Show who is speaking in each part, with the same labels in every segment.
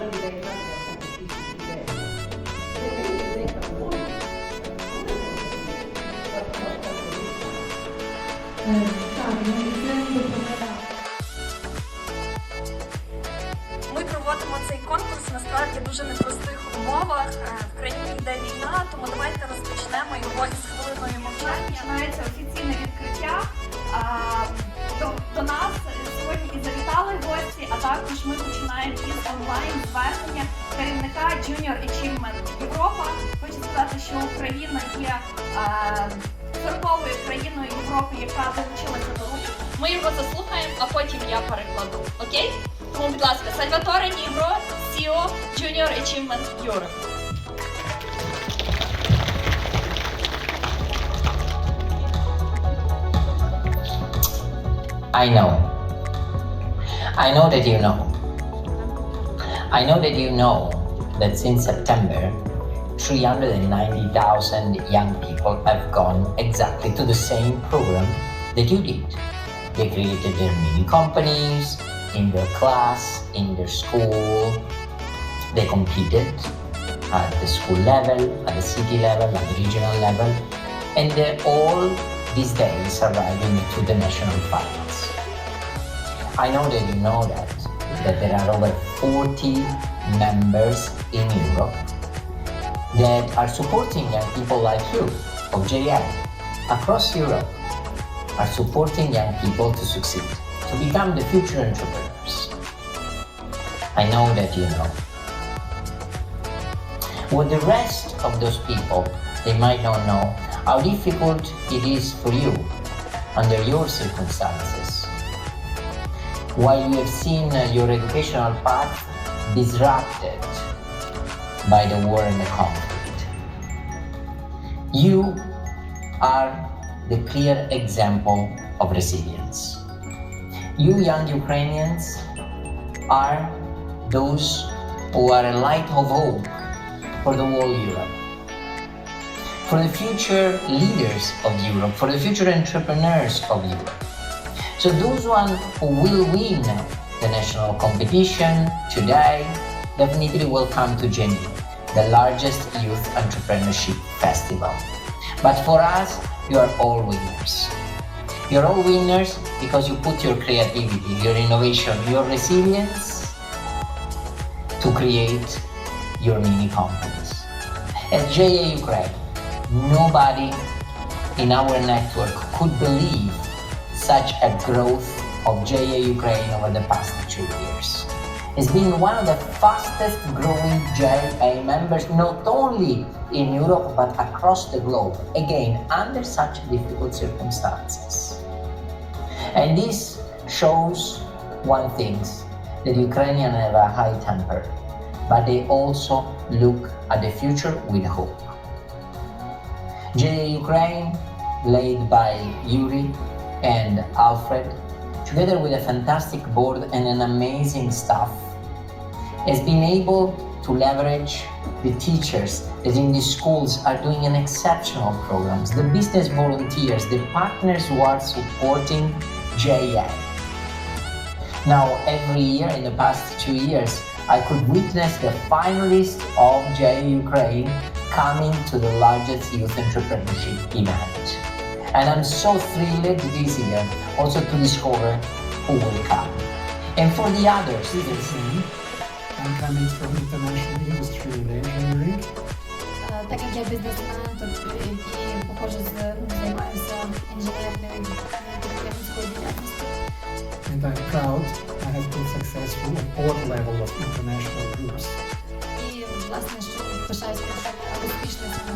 Speaker 1: Ми керівника Junior Achievement Європа. Хочу сказати, що Україна є е, зірковою країною Європи, яка долучилася до руху. Ми його заслухаємо, а потім я перекладу. Окей? Тому, будь ласка, Сальваторе Нігро, CEO Junior Achievement Europe.
Speaker 2: I know. I know that you know. I know that you know that since September, 390,000 young people have gone exactly to the same program that you did. They created their mini companies in their class, in their school. They competed at the school level, at the city level, at the regional level, and they're all these days arriving to the national finals. I know that you know that, that there are over 40 members in Europe that are supporting young people like you of JM across Europe are supporting young people to succeed, to become the future entrepreneurs. I know that you know. What the rest of those people, they might not know how difficult it is for you under your circumstances. While you have seen uh, your educational path disrupted by the war and the conflict, you are the clear example of resilience. You young Ukrainians are those who are a light of hope for the whole Europe. For the future leaders of Europe, for the future entrepreneurs of Europe. So those one who will win the national competition today definitely will come to Jenny, the largest youth entrepreneurship festival. But for us, you are all winners. You're all winners because you put your creativity, your innovation, your resilience to create your mini companies. As JA Ukraine, nobody in our network could believe such a growth of JA Ukraine over the past two years. It's been one of the fastest growing JA members not only in Europe but across the globe, again, under such difficult circumstances. And this shows one thing that Ukrainians have a high temper, but they also look at the future with hope. JA Ukraine, led by Yuri and Alfred, together with a fantastic board and an amazing staff, has been able to leverage the teachers that in the schools are doing an exceptional programs, the business volunteers, the partners who are supporting JA. Now, every year in the past two years, I could witness the finalists of JA Ukraine coming to the largest youth entrepreneurship event And I'm so thrilled this year also to discover who will come. And for the others,
Speaker 3: Stevenson. I'm coming from international industry and engineering.
Speaker 4: Е, Так як я бізнесмен, тобто і і, похоже з ну, займаюся інженерною підприємницькою діяльністю.
Speaker 3: And I'm proud I have been successful at board level of international groups.
Speaker 4: І власне, що пишаюся, що я успішна на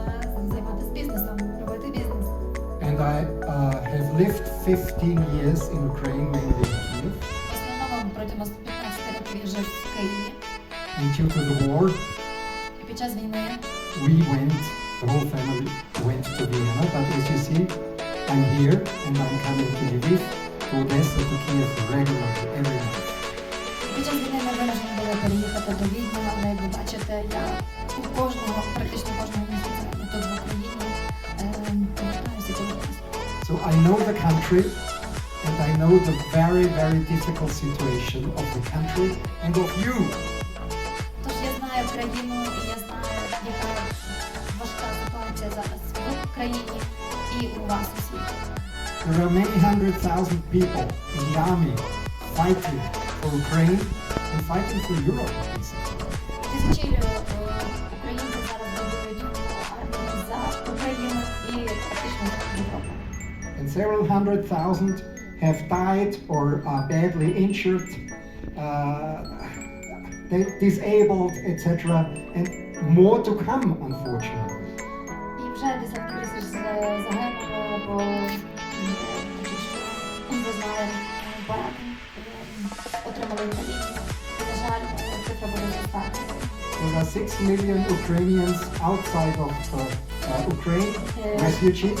Speaker 3: 15 years in Ukraine, mainly in Kiev.
Speaker 4: В основному протягом 15 років я жив в Києві.
Speaker 3: And due to the war,
Speaker 4: І під час війни
Speaker 3: we went, the whole family went to Vienna. But as you see, I'm here and I'm coming to Lviv, to Odessa, to Kiev regularly every month.
Speaker 4: Під час війни ми вимушені були переїхати до Відня, але як ви бачите, я у кожного, практично
Speaker 3: I know the country and I know the very, very difficult situation of the country and of you.
Speaker 4: Тож я знаю країну і я знаю, яка важка ситуація зараз в країні і у вас у світі.
Speaker 3: There are many hundred thousand people in the army fighting for Ukraine and fighting for Europe, several hundred thousand have died or are badly injured, uh, they- disabled, etc. And more to come, unfortunately.
Speaker 4: І вже десятки тисяч з- загинуло, бо е, такі, що зазнали поранень, е, отримали інвалідність. І, на жаль, е, цифра буде зростати.
Speaker 3: There are six million Ukrainians outside of uh, uh, Ukraine,
Speaker 4: Е,
Speaker 3: refugees.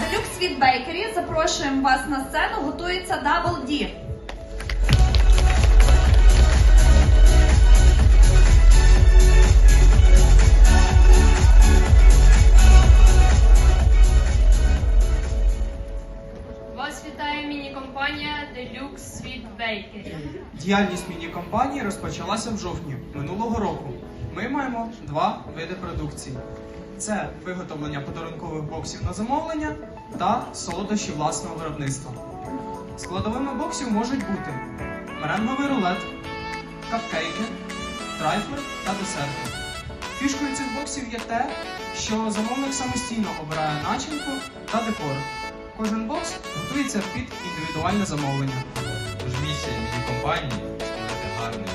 Speaker 1: Делюкс від Бейкері. Запрошуємо вас на сцену. Готується Double D.
Speaker 5: Вас вітає міні-компанія Deluxe Sweet Bakery.
Speaker 6: Діяльність міні-компанії розпочалася в жовтні минулого року. Ми маємо два види продукції: це виготовлення подарункових боксів на замовлення та солодощі власного виробництва. Складовими боксів можуть бути меренговий рулет, капкейки, трайфли та десерти. Фішкою цих боксів є те, що замовник самостійно обирає начинку та декор. Кожен бокс готується під індивідуальне замовлення.
Speaker 7: Тож місія міні-компанії створити гарний,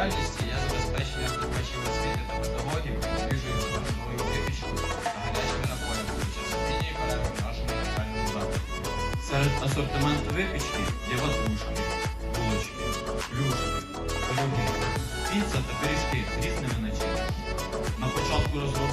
Speaker 7: діяльності є забезпечення здобувачів освіти та педагогів свіжою смачною випічку та гарячими напоями під час обідньої перерви в нашому навчальному закладі. Серед асортименту випічки є ватрушки, булочки, плюшки, пироги, піца та пиріжки з різними начинками. На початку розробки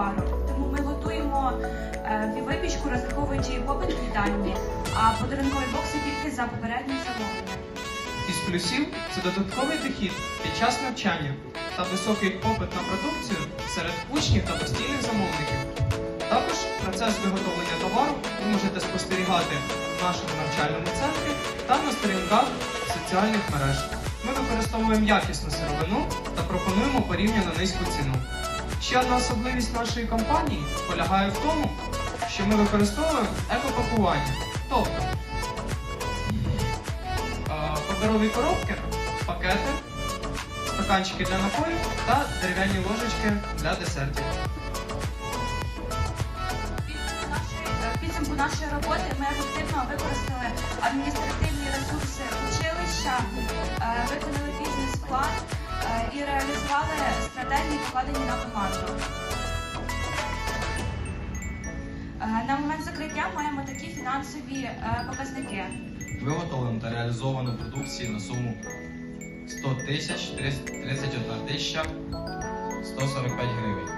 Speaker 1: товару. Тому ми готуємо е, випічку, розраховуючи попит в їдальні, а подарункові бокси тільки за попереднім замовленням.
Speaker 6: Із плюсів це додатковий дохід під час навчання та високий попит на продукцію серед учнів та постійних замовників. Також процес виготовлення товару ви можете спостерігати в нашому навчальному центрі та на сторінках соціальних мереж. Ми використовуємо якісну сировину та пропонуємо порівняно низьку ціну. Ще одна особливість нашої компанії полягає в тому, що ми використовуємо екопакування. Тобто е, паперові коробки, пакети, стаканчики для напоїв та дерев'яні ложечки для десертів.
Speaker 1: Підсумку нашої- роботи ми ефективно використали адміністративні ресурси училища, е, виконали бізнес-план е, і реалізували покладені на команду. Е, На момент закриття маємо такі фінансові е, показники.
Speaker 7: Виготовлено та реалізовано продукції на суму 100 тисяч 31 тисяча 145 гривень.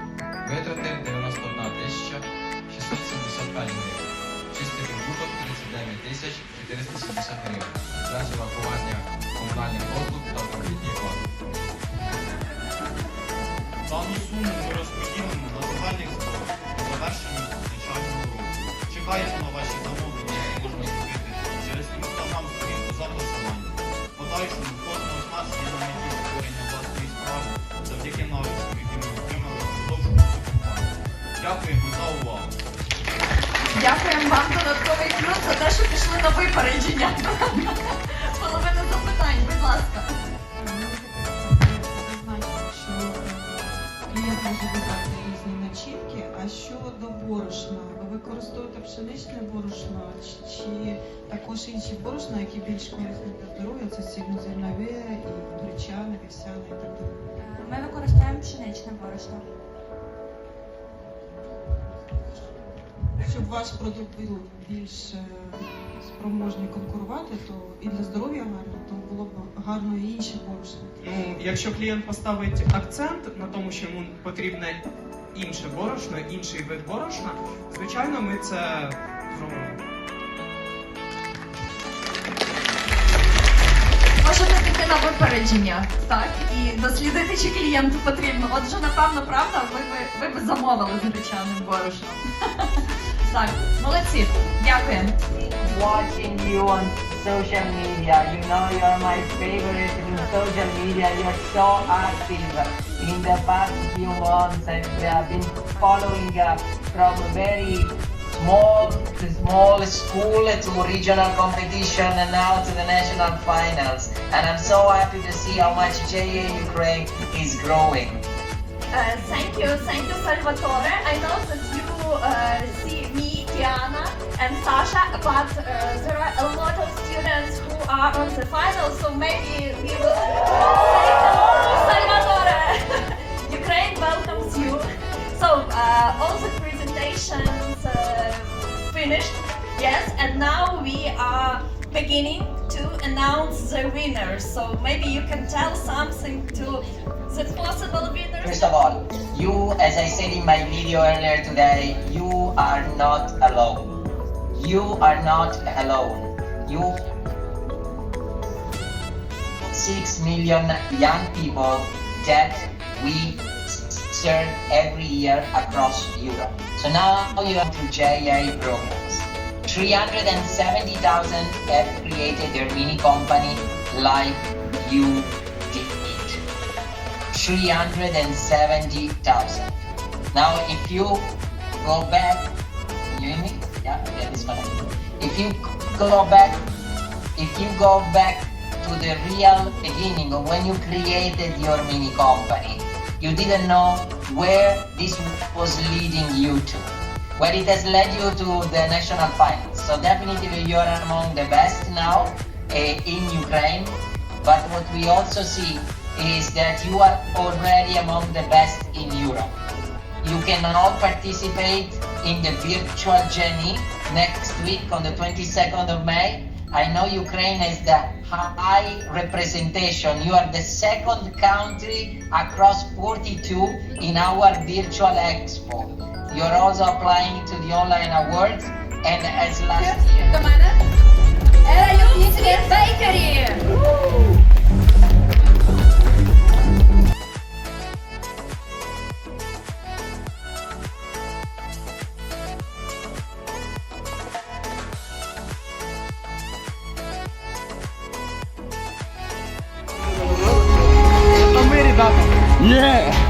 Speaker 7: Витрати 91 тисяча 675 гривень. Чистий прибуток 32 9 тисяч 470 гривень. Без урахування комунальних послуг та заробітних
Speaker 8: Samsun інші борошна, які більш корисні для здоров'я? Це цільнозернове і гречане, вівсяне і так далі.
Speaker 9: Ми використовуємо пшеничне борошно.
Speaker 8: Щоб ваш продукт був більш е, спроможний конкурувати, то і для здоров'я гарно, то було б гарно і інші борошна.
Speaker 6: Ну, якщо клієнт поставить акцент на тому, що йому потрібне інше борошно, інший вид борошна, звичайно, ми це зробимо.
Speaker 1: Можете на випередження, так, і дослідити, чи клієнту потрібно. Отже, напевно, правда, ви би, ви би замовили з гречаним борошном. Так, молодці, дякуємо.
Speaker 2: watching you on social media. You know you're my favorite in social media. You're so active. In the past few months, I've uh, been following uh, from very small small school to regional competition and now to the national finals. And I'm so happy to see how much JA Ukraine is growing.
Speaker 1: Uh, thank you, thank you, Salvatore. I know that you uh, see me, Tiana, and Sasha, but uh, there are a lot of students who are on the final, so maybe we will finished, yes, and now we are beginning to announce the winners. So maybe you can tell something to the possible winners.
Speaker 2: First of all, you, as I said in my video earlier today, you are not alone. You are not alone. You six million young people that we every year across Europe. So now you have to JA programs. 370,000 have created their mini company like you did. 370,000. Now, if you go back, you hear me? Yeah, yeah, disconnected. If you go back, if you go back to the real beginning of when you created your mini company, you didn't know where this was leading you to. Where it has led you to the national finals. So definitely you are among the best now eh, in Ukraine. But what we also see is that you are already among the best in Europe. You can all participate in the virtual journey next week on the 22nd of May. I know Ukraine has the high representation. You are the second country across 42 in our virtual expo. You're also applying to the online awards and as last year.
Speaker 1: До мене. Ералюк Yeah.